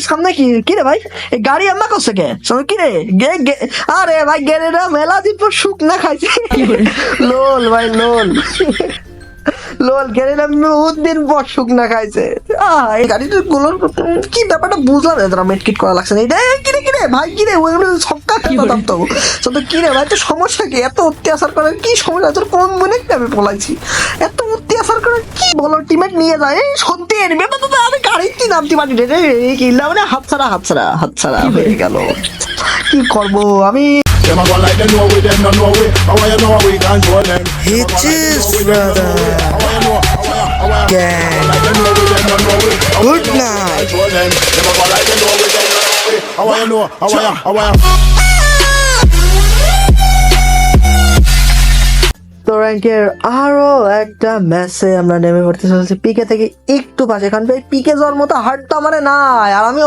সামনে কি? কি রে ভাই? গাড়ি আম্মা করছে কে? সামনে কি রে? গে গে আরে ভাই গেরে না মেলা দিন পর শুক না খাইছে। লোল ভাই লোল। লোল বহুত দিন পর শুক না খাইছে। আহ এই গাড়িটারগুলোর কি ব্যাপারটা বুঝলাম না মেটকিট করা লাগছে না। এটা এই কিরে কিরে ভাই কিরে ওইগুলো সবকা খেতাম তো। তো কিরে ভাই তো সমস্যা কি? এত অত্যাচার করার কি সমস্যা? তোর কোন মনে আমি পলাইছি এত করার কি বলো টিমেট নিয়ে যায় এই সত্যি এর ব্যাপার তো আমি গাড়ির কি নামতে পারি রে রে এই কিনলা মানে হাত ছাড়া হাত ছাড়া হাত ছাড়া হয়ে গেল কি করব আমি Good night. র্যাঙ্কের আরও একটা ম্যাচে আমরা নেমে পড়তে চলেছি। পিকে থেকে একটু পাশে কারণ ভাই পিকে হার্ট তো আমার নাই। আর আমি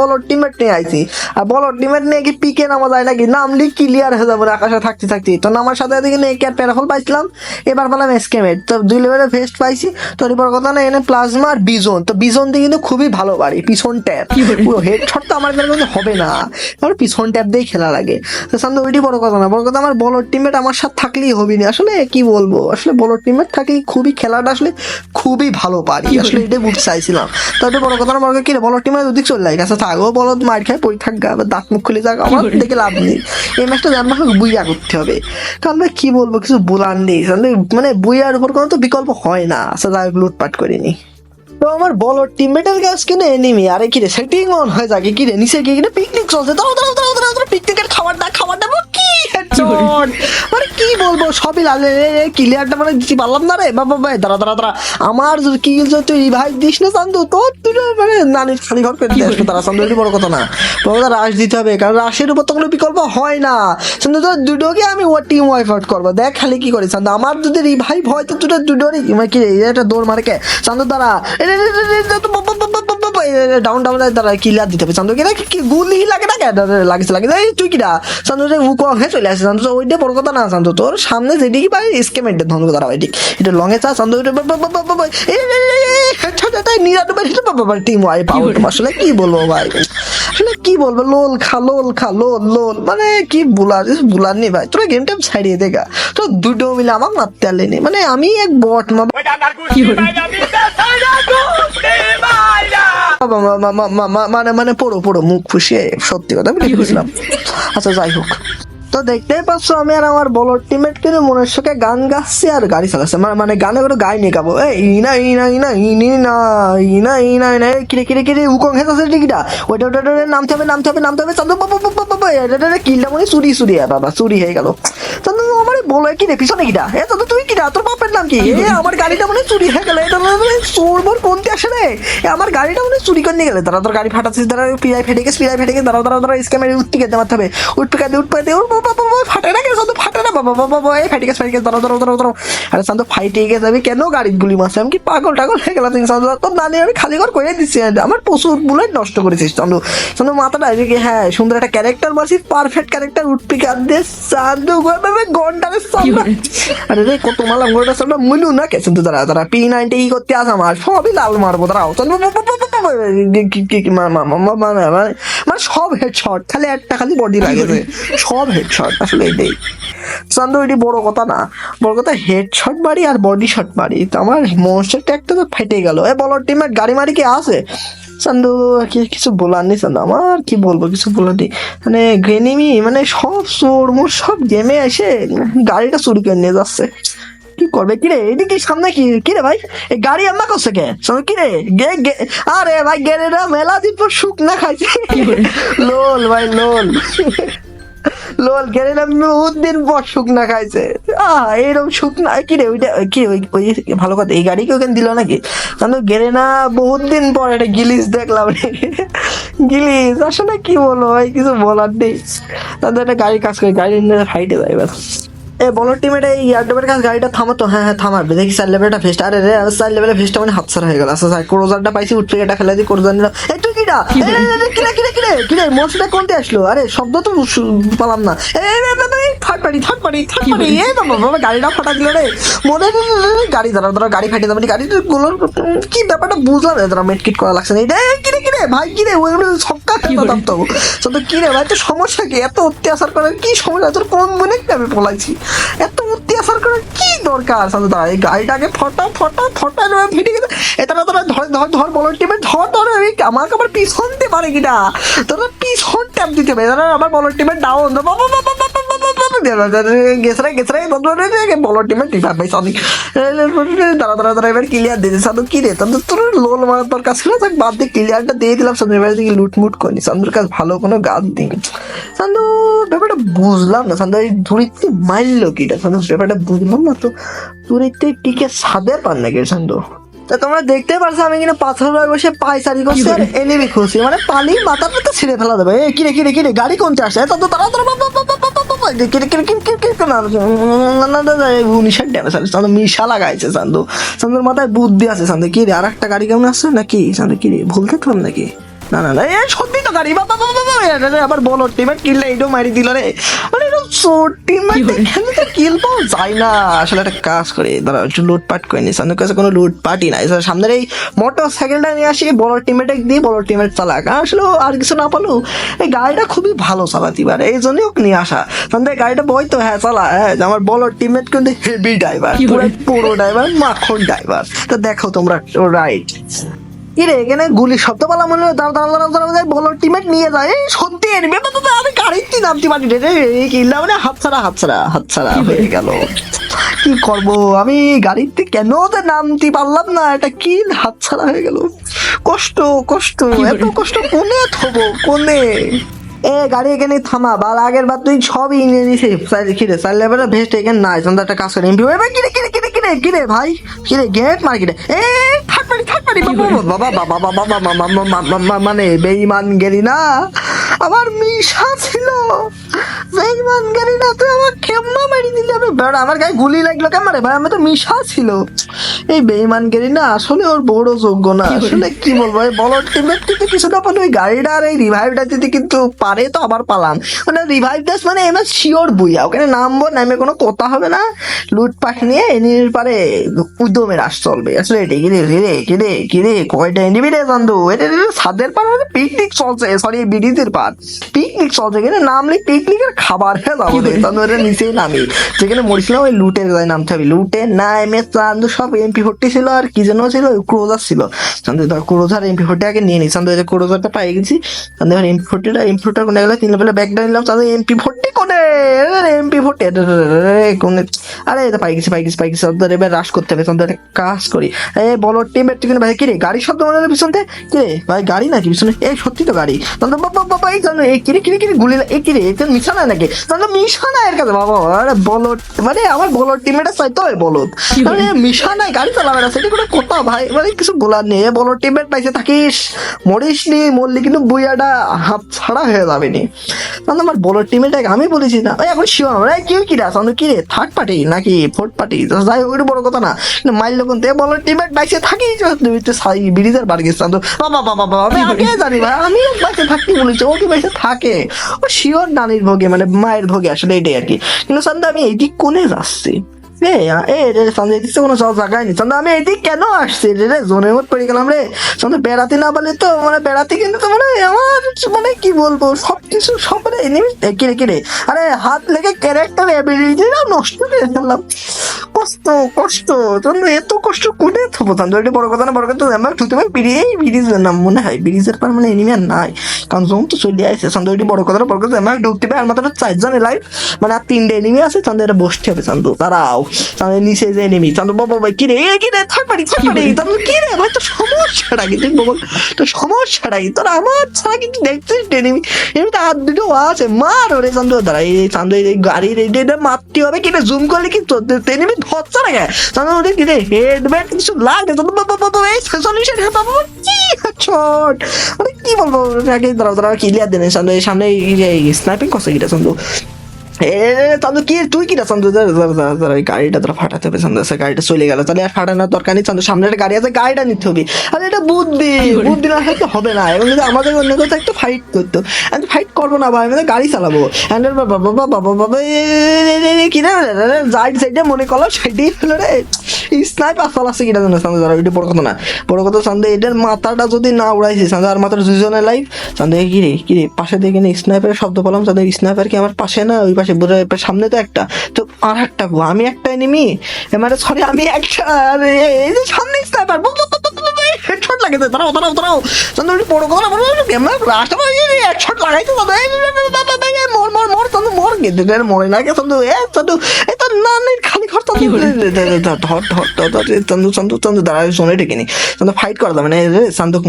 বলর টিমেট নিয়ে আইছি। আর বলর টিমেট নিয়ে কি পিকে নামা যায় নাকি? নামলি ক্লিয়ার হয়ে যাব আকাশে থাকতে থাকতে। তো নামার সাথে এদিকে আর প্যারাফল পাইছিলাম। এবার পেলাম এসকেমেট তো দুই লেভেলে ফেস্ট পাইছি। তো কথা না এনে প্লাজমা আর বিজন তো বিজন দিয়ে কিন্তু খুবই ভালো বাড়ি পিছন ট্যাপ পুরো হেড শট তো আমার কিন্তু হবে না। আমার পিছন ট্যাপ দিয়ে খেলা লাগে। তো সামনে ওইটি বড় কথা না বড় কথা আমার বলর টিমমেট আমার সাথে থাকলেই হবি না। আসলে কি বলব? আসলে বলর টিমমেট থাকলে খুবই খেলাটা আসলে খুবই ভালো পারি। আসলে এটাই বুঝতে চাইছিলাম। তো এটা বড় কথা বড় কি রে? বলর টিমের ওদিক চলে লাগে আচ্ছা থাকো বলো মার খায় পড়ে থাকবে আবার দাঁত মুখ খুলে যাক আমার দেখে লাভ নেই। এই ম্যাচটা আমাকে বুইয়া করতে হবে। কারণ ভাই কি বলব কিছু বলার নেই। মানে বুইয়ার উপর কোনো তো বিকল্প হয় না। আচ্ছা যাই লুটপাট করিনি তো আমার বলো টিমমেটের কাছ কিনে এনিমি আরে কি রে সেটিং অন হয়ে যাকে। কি রে নিচে কি কিনে পিকনিক চলছে। দাঁড়াও পিকনিকের খাবার না খাবার না কি মানে কি বলব সবই লাগে ক্লিয়ারটা মানে দিতে পারলাম না রে বাবা ভাই দাঁড়া দাঁড়া দাঁড়া আমার তুই রিভাইভ দিস না চান্দু তোর তুই মানে নানির খালি ঘর করে আসবে তারা চান্দু এটি বড় কথা না কথা রাশ দিতে হবে কারণ রাশের উপর তো কোনো বিকল্প হয় না চান্দু তো দুটোকে আমি ও টিম ওয়াইফ আউট করব দেখ খালি কি করে চান্দু আমার যদি রিভাইভ হয় তো দুটো দুটোরই মানে কি এটা দৌড় মারে কে চান্দু দাঁড়া ডাউন ডাউন তারা কিলার দিতে হবে চান্দু কিনা কি গুলি লাগে না কেন লাগিছে লাগে এই তুই কিনা চান্দু যে উক হয়ে চলে আসে চান্দু ওইটা বড় কথা না চান্দু তোর সামনে যেদিকে পাই স্কেমের ধন দাঁড়া ওইটি এটা লঙে চা চান্দু নিরানব্বই টিম ওয়াই পাও আসলে কি বলব ভাই আসলে কি বলব লোল খা লোল খা লোল লোল মানে কি বুলার বুলার নি ভাই তোরা গেমটা ছাড়িয়ে দেখা তো দুটো মিলে আমাকে মারতে পারলেনি মানে আমি এক বট বাবা, মা- মানে মানে পড়ো পড়ো মুখ ফুসিয়ে সত্যি কথা আমি বুঝলাম আচ্ছা যাই হোক। তো দেখতেই পাচ্ছ আমি আর আমার বলর টিমেট কিন্তু মনের সঙ্গে গান গাচ্ছে আর গাড়ি চালাচ্ছে। মানে মানে গানে করে গাই নিয়ে গাবো এই ইনা ইনা ইনা ইনি না ইনা ইনা ইনা কিরে কিরে কিরে, উকং হেস আছে টিকিটা? ওইটা ওটা ওটা নামতে হবে নামতে হবে নামতে হবে, চান্দু কিলটা মনে চুরি চুরি বাবা, চুরি হয়ে গেল। চান্দু, আমার বলো কি রে পিছনে কিটা? এ, চান্দু, তুই কিটা? তোর বাপের নাম কি? এ, আমার গাড়িটা মনে চুরি হয়ে গেল। এটা মানে চোর বোর কোনতে আসে রে? আমার গাড়িটা মনে চুরি করে নিয়ে গেলে। তারা তোর গাড়ি ফাটাচ্ছিস তারা পিড়াই ফেটে গেছে পিড়াই ফেটে গেছে দাঁড়া দাঁড়া দাঁড়া স্ক্যামের উঠতে গেতে মারতে হবে। উঠতে উঠ বাবা বাবা ফাটে না কেন চান্দু ফাটে না বাবা বাবা বাবা এই ফাটে গেছে ফাটে গেছে দাঁড়া দাঁড়া দাঁড়া দাঁড়া আরে চান্দু ফাইটে গেছে আমি কেন গাড়ি গুলি মারছে আমি কি পাগল টাগল হয়ে গেলাম তুই চান্দু তোর নানি আমি খালি ঘর করে দিচ্ছি আমার প্রচুর বুলেট নষ্ট করেছিস চান্দু চান্দু মাথাটা হ্যাঁ সুন্দর একটা ক্যারেক্টার মারছিস পারফেক্ট ক্যারেক্টার উঠপি কাঁদ দিয়ে সামনে আরে রে কত মারলাম ঘণ্টা সামনে মুলু না কে চান্দু দাঁড়া দাঁড়া পি নাইনটি ই করতে আস আমার সবই লাল মারবো দাঁড়াও চান্দু মানে মানে সব হেডশট খালি একটা খালি বডি লাগেছে সব হেডশট আসলে এটাই। চান্দু এটি বড় কথা না। বড় কথা হেডশট মারি আর বডি শট মারি। তো আমার মনস্টার ট্যাগটা তো ফেটে গেল। এ বলার টিমের গাড়ি মারি কি আছে? চান্দু কিছু বলার নেই চান্দু আমার কি বলব কিছু বলার নেই। মানে গ্রেনিমি মানে সব চোর মোর সব গেমে এসে গাড়িটা চুরি করে নিয়ে যাচ্ছে। কি করবে? কিরে এদিকে সামনে কি? কিরে ভাই? এই গাড়ি আম্মা করছে কে? সামনে কিরে? গে গে আরে ভাই গেরে না মেলা দিন পর শুক না খাইছে লোল ভাই লোল। লোল গেরে না বহুত দিন পর শুকনা খাইছে। আহ এরকম শুকনা, কি রে, ওইটা, কি, ওই ওই, ভালো কথা, এই গাড়ি কি ওখানে দিল নাকি? কারণ গেরে না বহুত দিন পর একটা গিলিস দেখলাম রে। গিলিস আসলে কি বলো ভাই, কিছু বলার নেই। তাদের একটা গাড়ি কাজ করে, গাড়ি নিয়ে ফাইটে যায় এবার এ, বলো টিমের এই ইয়ারডবের কাছে গাড়িটা থামাতো হ্যাঁ হ্যাঁ থামাবে। দেখি চার লেভেলটা ফেস্ট আরে রে চার লেভেলের ফেস্টটা মানে হাতছাড়া হয়ে গেল। আচ্ছা স্যার ক্রোজারটা পাইছি উঠে এটা ফেলে দিই ক্রোজার নিলাম। এই তুই কিরা কিরে কিরে? কিরে মোটরটা কোনতে আসলো? আরে শব্দ তো পেলাম না। থার্ড থার্ড থার্ড এ বাবা বাবা গাড়িটা ফাটা দিল রে। মনে গাড়ি দাঁড়া দাঁড়া গাড়ি ফাটিয়ে দেবে গাড়ি গুলোর কি ব্যাপারটা বুঝলাম না দাঁড়া মেটকিট করা লাগছে না। এটা এ, কিরে কিরে ভাই কিরে ওইগুলো সবকা খেতাম তো। তো কিরে ভাই তো সমস্যা কি? এত অত্যাচার করার কি সমস্যা? তোর কোন মনে কি আমি পলাইছি? এত অত্যাচার করার কি দরকার? সাথে দাঁড়া এই গাড়িটাকে ফটা ফটা ফটা করে ফিটে গেছে এটা তোরা ধর ধর ধর বলো টিমে আমাকে আবার পিছন দিতে পারে কিনা? তোরা পিছন ট্যাপ দিতে হবে দাঁড়া আমার বলো টিমের ডাউন বাবা বাবা বাবা গেছরে গেছরে বলো টিমের টিপার ভাই সরি দাঁড়া দাঁড়া দাঁড়া, এবার ক্লিয়ার কি রে? তোর তোর লোল মারার তোর কাছে ছিল বাদ দিয়ে ক্লিয়ারটা দিয়ে দিলাম। লুটমুট ভালো কোনো গাছ দিই সান্ধু ব্যাপারটা বুঝলাম না। সান্ধু এই ধরিতে মারলো কিটা? সান্ধু ব্যাপারটা বুঝলাম না, তো টিকে সাদে পান নাকি রে সান্ধু তা তোমরা দেখতে পারছ আমি কিন্তু পাথর বসে পায়চারি করছি আর এনিমি খুঁজছি মানে পালি মাথাটা তো ছিঁড়ে ফেলা দেবে এ কিরে কিরে কিরে গাড়ি কোনটা আসে তা তো তারা তারা মিশা লাগাইছে সান্দুর মাথায় বুদ্ধি আছে কি রে আর একটা গাড়ি কেমন আসছে নাকি সান্দু কি রে ভুল দেখলাম নাকি না না না এ সত্যি তো গাড়ি বাবা বাবা আবার বলো টিমেট কিনলে এইটাও মারি দিল রে মানে এরকম চোর এখানে তো কিল পাওয়া যায় না। আসলে একটা কাজ করে দাঁড়া একটু লুটপাট করে নিস কাছে কোনো লুটপাটই নাই। সামনের এই মোটর সাইকেলটা নিয়ে আসি বড় টিমেটে দিয়ে বড় টিমেট চালাক। আসলে আর কিছু না পালো এই গাড়িটা খুবই ভালো চালাতে পারে এই জন্যই ওকে নিয়ে আসা। সন্ধ্যে গাড়িটা বই তো হ্যাঁ চালা হ্যাঁ আমার বড় টিমেট কিন্তু হেভি ড্রাইভার পুরো পুরো ড্রাইভার মাখন ড্রাইভার তো দেখো তোমরা রাইট কিরে এখানে গুলি শব্দ পালা মনে দাঁড়া দাঁড়া দাঁড়া দাঁড়া বলো টিমেট নিয়ে যায়। সত্যি আমি গাড়িতে নামতে পারি রে রে মানে হাত ছাড়া হাত ছাড়া হাত ছাড়া হয়ে গেল। কি করব? আমি গাড়িতে কেন যে নামতে পারলাম না এটা কি হাত ছাড়া হয়ে গেল? কষ্ট কষ্ট এত কষ্ট কোনে থবো কোনে? এ গাড়ি এখানে থামা বাল আগের বার তুই সবই নিয়ে নিছে কিরে চার লেভেলের ভেস্ট এখানে নাই তোমরা একটা কাজ করে এমপি কিরে কিরে কিরে কিরে ভাই? কিরে, গেট মার কিরে? এ, থাক পারি থাক বাবা বাবা বাবা বাবা বাবা মানে বেইমান গেলি না? আমার মিশা ছিল। বেইমান গেলি না তুই আমার কেমন মারি দিলি আমি বেড়া আমার গায়ে গুলি লাগল কেমন ভাই আমি তো মিশা ছিল। এই বেইমান গেলি না আসলে ওর বড় যোগ্য না। আসলে কি বলব এই বলট টিমের কিন্তু কিছু না পারলে ওই গাড়িটা আর এই রিভাইভটা দিতে কিন্তু পারে তো আবার পালাম। মানে রিভাইভ দাস মানে এবার শিওর বুইয়া ওখানে নামবো নামে কোনো কথা হবে না। লুটপাট নিয়ে এনির পারে উদ্যমে রাস চলবে। আসলে এটা কিরে রে কিরে কিরে কয়টা এনিবি রে চান্দু এটা সাদের পার পিকনিক চলছে। সরি বিডিজের পার পিকনিক চলছে এখানে নামলে পিকনিকের খাবার হয়ে যাব নিচেই নামি যেখানে মরিছিলাম ওই লুটের গায়ে নামতে হবে। লুটে না এমে চান্দু সব এমপি ফোরটি ছিল আর কি যেন ছিল ক্রোজার ছিল। চান্দু ক্রোজার এমপি ফোরটি আগে নিয়ে নিই চান্দু ক্রোজারটা পাই গেছি। চান্দু এবার এমপি ফোরটিটা এমপি ফোরটা কোনে গেলে? তিন লেভেলে ব্যাগটা নিলাম। চান্দু এমপি ফোরটি কোনে? এমপি ফোরটি কোনে? আরে এটা পাই গেছি পাই গেছি পাই গেছি। চান্দু এবার রাশ করতে হবে। চান্দু কাজ করি। এ বলো টিমের টিফিন ভাই কি রে? গাড়ি শব্দ মনে হলো পিছন থেকে? কি রে? ভাই গাড়ি নাকি? পিছনে এই সত্যি তো গাড়ি। চান্দু বাবা বাবা কিরে কিরে কিরে গুলি কিরে এটা নাকি? এর কাছে বাবা আরে বলো মানে আমার বলো টিমেটা চাই তো বলো মানে গাড়ি চালাবে না সেটা কোনো কথা ভাই। মানে কিছু বলার নেই এ বলো টিমের পাইছে থাকিস। মরিস নি মরলি কিন্তু বুইয়াটা হাত ছাড়া হয়ে যাবে নি। তাহলে আমার বলো টিমেটা আমি বলেছি না। এখন শিওর আমরা কি কি রে? চান্দু কি রে? থার্ড পার্টি নাকি ফোর্থ পার্টি যাই হোক বড় কথা না। কিন্তু মাইল লোক তে বলো টিমের পাইছে থাকি তুই তো সাই ব্রিজের বার গেছিস চান্দু বাবা বাবা বাবা আমি আগে জানি ভাই আমি থাকতে বলেছি। ও কি থাকে। ও শিওর নানির ভোগে মানে মায়ের ভোগে আসলে এটাই আর কি। কিন্তু চান্দু আমি এইদিক কোনে যাচ্ছি? সন্ধ্যে কোনো জায়গায় নেই। সন্ধ্যে, আমি এইদিক কেন আসছি রে গেলাম রে। সন্ধ্যে, বেড়াতে না তো মানে বেড়াতে কিন্তু তো মানে আমার মানে কি বলব? মানে আরে, হাত লেগে নষ্ট কষ্ট কষ্ট তোমরা এত কষ্ট করে থাকব তাহলে এটা বড় কথা না বড় কথা আমার ব্রিজের নাম মনে হয় ব্রিজের পর মানে এনিমি আর নাই। কারণ জোন তো চলে আসছে চান্দু এটি বড় কথা না বড় কথা আমার ঢুকতে আর মাত্র চারজন লাইভ মানে আর তিনটে এনিমি আছে চান্দু এটা বসতে হবে চান্দু তারাও নিচে যে এনিমি চান্দু বাবা ভাই কিরে এ কিরে থাক পারি থাক পারি চান্দু কিরে? ভাই তো সমস্যাটা তো সমস্যাটা তোর আমার ছাড়া কিন্তু দেখছিস এনিমি এমনি তো হাত দুটো আছে মার ওরে চান্দু দাঁড়া এই চান্দু এই গাড়ির এটা মারতে হবে কিনা জুম করলে কি তোর এনিমি ধরছে না কে ওদের কিরে হেডব্যাট কিছু লাগে? সলিউশন বাবা কি ছট মানে কি বলব? আগে দাঁড়াও দাঁড়াও ক্লিয়ার দেন। সামনে সামনে স্নাইপিং করছে কিটা, চান্দু। এ চান্দু কি তুই কি না চান্দু গাড়িটা তোরা ফাটাতে হবে চান্দু গাড়িটা চলে গেল। তাহলে আর ফাটানোর দরকার নেই চান্দু সামনে একটা গাড়ি আছে গাড়িটা নিতে হবে। আরে এটা বুদ্ধি বুদ্ধি না হলে হবে না এবং যদি আমাদের অন্য কোথাও একটু ফাইট করতো। আমি ফাইট করব না ভাই আমি গাড়ি চালাবো। And বাবা বাবা বাবা বাবা এ, এ, এ, এ, কি না রাইট সাইডে মনে করলাম সাইডেই হলো রে স্নাইপার চালাচ্ছে কিনা জানো চান্দু দাঁড়া এটা বড় কথা না। বড় কথা চান্দু এটার মাথাটা যদি না উড়াইছে চান্দু আর মাথার দুজনের লাইফ চান্দু কি রে কি রে পাশে দেখে না স্নাইপারের শব্দ পেলাম চান্দু স্নাইপার কি আমার পাশে না ওই পাশে বোঝা সামনে তো একটা। তো আর একটা গো আমি একটা এনিমি মানে সরি, আমি একটা সামনে যে সামনে স্নাইপার হেডশট লাগে দাঁড়াও দাঁড়াও দাঁড়াও। চান্দু একটু বড় কথা আমরা হেডশট এই, এই, এই, এই, এই, মর মর মর চান্দু মর মরে না গে চান্দু এ চান্দু এই তো না নেই খালি ঘর ধর ধর ধর ধর ধর চান্দু চান্দু চান্দু শোনে ডেকে নি। চান্দু ফাইট করা মানে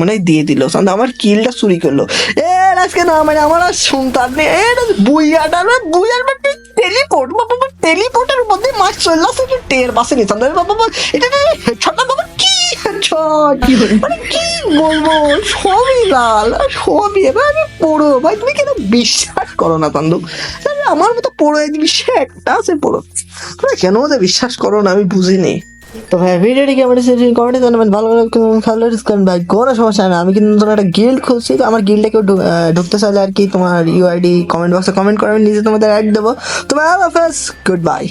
মানে দিয়ে দিল। চান্দু আমার কিলটা চুরি করল। এ আজকে না মানে আমার আর শুনতার নেই। এ বুইয়াটা বুইয়ার বাট টেলিপোর্ট বাবা টেলিপোর্টের মধ্যে মাছ চলে আসছে একটু টের বাসে নি। চান্দু বাবা এটা ছোটটা বাবা? ছোট মানে কি বলব? সবই লাল সবই এবার আমি পড়ো। ভাই তুমি কেন বিশ্বাস করো না চান্দু আমার মতো পড়ো এই বিশ্বে একটা আছে পড়ো। তোমরা কেন ওদের বিশ্বাস করো না? আমি বুঝিনি। তো ভাই ভিডিওটি কেমন এসেছে কমেন্টে জানাবেন। ভালো ভালো ডিসকাউন্ট ভাই কোনো সমস্যা নেই আমি কিন্তু নতুন একটা গিল্ড খুলছি তো আমার গিল্ডে কেউ ঢুকতে চাইলে আর কি তোমার ইউআইডি কমেন্ট বক্সে কমেন্ট করে আমি নিজে তোমাদের অ্যাড দেবো। তোমার হাফেজ গুড বাই